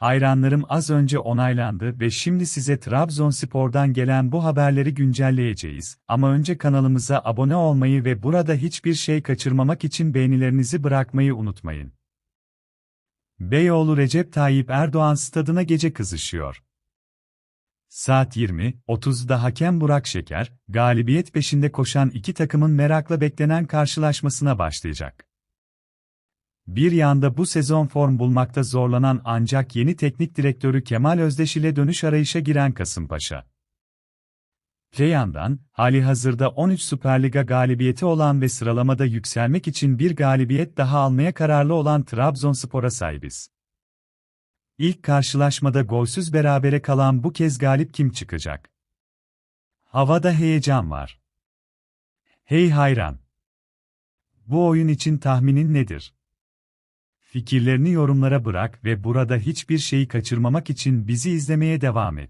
Hayranlarım az önce onaylandı ve şimdi size Trabzonspor'dan gelen bu haberleri güncelleyeceğiz. Ama önce kanalımıza abone olmayı ve burada hiçbir şey kaçırmamak için beğenilerinizi bırakmayı unutmayın. Beyoğlu Recep Tayyip Erdoğan stadına gece kızışıyor. Saat 20.30'da hakem Burak Şeker, galibiyet peşinde koşan iki takımın merakla beklenen karşılaşmasına başlayacak. Bir yanda bu sezon form bulmakta zorlanan ancak yeni teknik direktörü Kemal Özdeş ile dönüş arayışa giren Kasımpaşa. Te yandan, hali hazırda 13 Süper Liga galibiyeti olan ve sıralamada yükselmek için bir galibiyet daha almaya kararlı olan Trabzonspor'a sahibiz. İlk karşılaşmada golsüz berabere kalan bu kez galip kim çıkacak? Havada heyecan var. Hey hayran! Bu oyun için tahminin nedir? Fikirlerini yorumlara bırak ve burada hiçbir şeyi kaçırmamak için bizi izlemeye devam et.